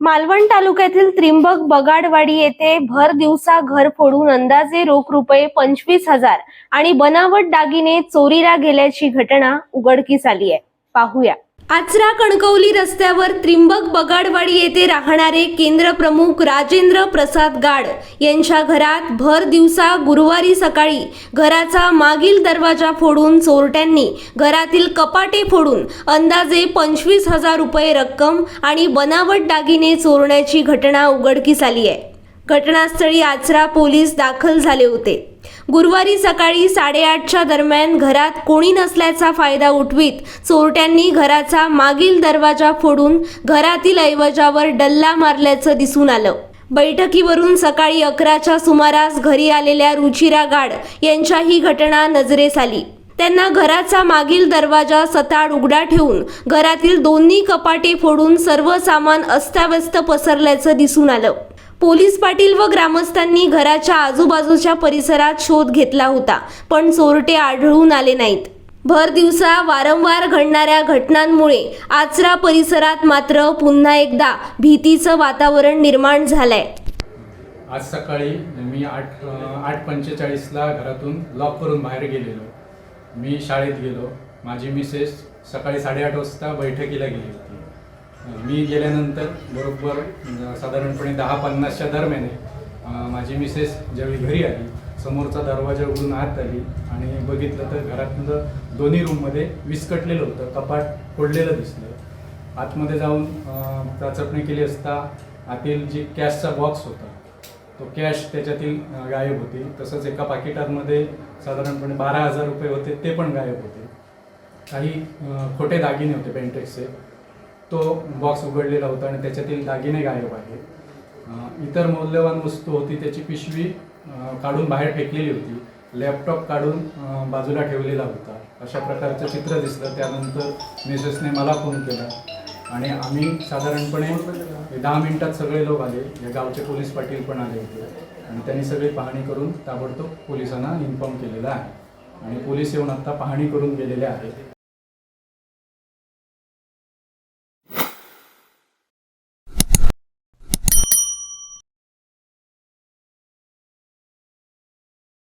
मालवण तालुक्यातील त्रिंबक बगाडवाडी येथे भर दिवसा घर फोडून अंदाजे रोख रुपये पंचवीस हजार आणि बनावट दागिने चोरीला गेल्याची घटना उघडकीस आली आहे. पाहूया. आचरा कणकवली रस्त्यावर त्रिंबक बगाडवाडी येथे राहणारे केंद्र प्रमुख राजेंद्र प्रसाद गाड यांच्या घरात भर दिवसा गुरुवारी सकाळी घराचा मागील दरवाजा फोडून चोरट्यांनी घरातील कपाटे फोडून अंदाजे पंचवीस हजार रुपये रक्कम आणि बनावट दागिने चोरण्याची घटना उघडकीस आली आहे. घटनास्थळी आचरा पोलीस दाखल झाले होते. गुरुवारी सकाळी साडेआठच्या दरम्यान घरात कोणी नसल्याचा फायदा उठवीत चोरट्यांनी घराचा मागील दरवाजा फोडून घरातील ऐवजावर डल्ला मारल्याचं दिसून आलं. बैठकीवरून सकाळी अकराच्या सुमारास घरी आलेल्या रुचिरा गाड यांच्या ही घटना नजरेस आली. त्यांना घराचा मागील दरवाजा सताड उघडा ठेवून घरातील दोन्ही कपाटे फोडून सर्व सामान अस्ताव्यस्त पसरल्याचं दिसून आलं. पोलीस पाटील व ग्रामस्थांनी घराच्या आजूबाजूच्या परिसरात शोध घेतला होता पण चोरटे आढळून आले नाहीत. भर दिवसा वारंवार घडणाऱ्या घटनांमुळे आचरा परिसरात मात्र पुन्हा एकदा भीतीचं वातावरण निर्माण झालंय. आज सकाळी मी आठ आठ पंचेचाळीसला घरातून लॉक करून बाहेर गेलेलो. मी शाळेत गेलो. माझी मिसेस सकाळी साडेआठ वाजता बैठकीला गेली होती. मी गेल्यानंतर बरोबर म्हणजे साधारणपणे दहा पन्नासच्या दरम्याने माझी मिसेस ज्यावेळी घरी आली समोरचा दरवाजा उघडून आत आली आणि बघितलं तर घरातलं दोन्ही रूममध्ये विस्कटलेलं होतं कपाट फोडलेलं दिसलं. आतमध्ये जाऊन चाचपणी केली असता आतील जी कॅशचा बॉक्स होता तो कॅश त्याच्यातील गायब होती. तसंच एका पाकिटांमध्ये साधारणपणे बारा हजार रुपये होते ते पण गायब होते. काही खोटे दागिने होते पेंटेक्सचे तो बॉक्स उघडलेला होता आणि त्याच्यातील दागिने गायब आहे इतर मौल्यवान वस्तू होती त्याची पिशवी काढून बाहेर फेकलेली होती. लॅपटॉप काढून बाजूला ठेवलेला होता. अशा प्रकारचं चित्र दिसलं. त्यानंतर मिसेसने मला फोन केला. आणि आम्ही साधारणपणे दहा मिनिटात सगळे लोक आले. या गावचे पोलीस पाटील पण आले होते. आणि त्यांनी सगळी पाहणी करून ताबडतोब पोलिसांना इन्फॉर्म केलेला आहे. आणि पोलीस येऊन आत्ता पाहणी करून गेलेले आहेत.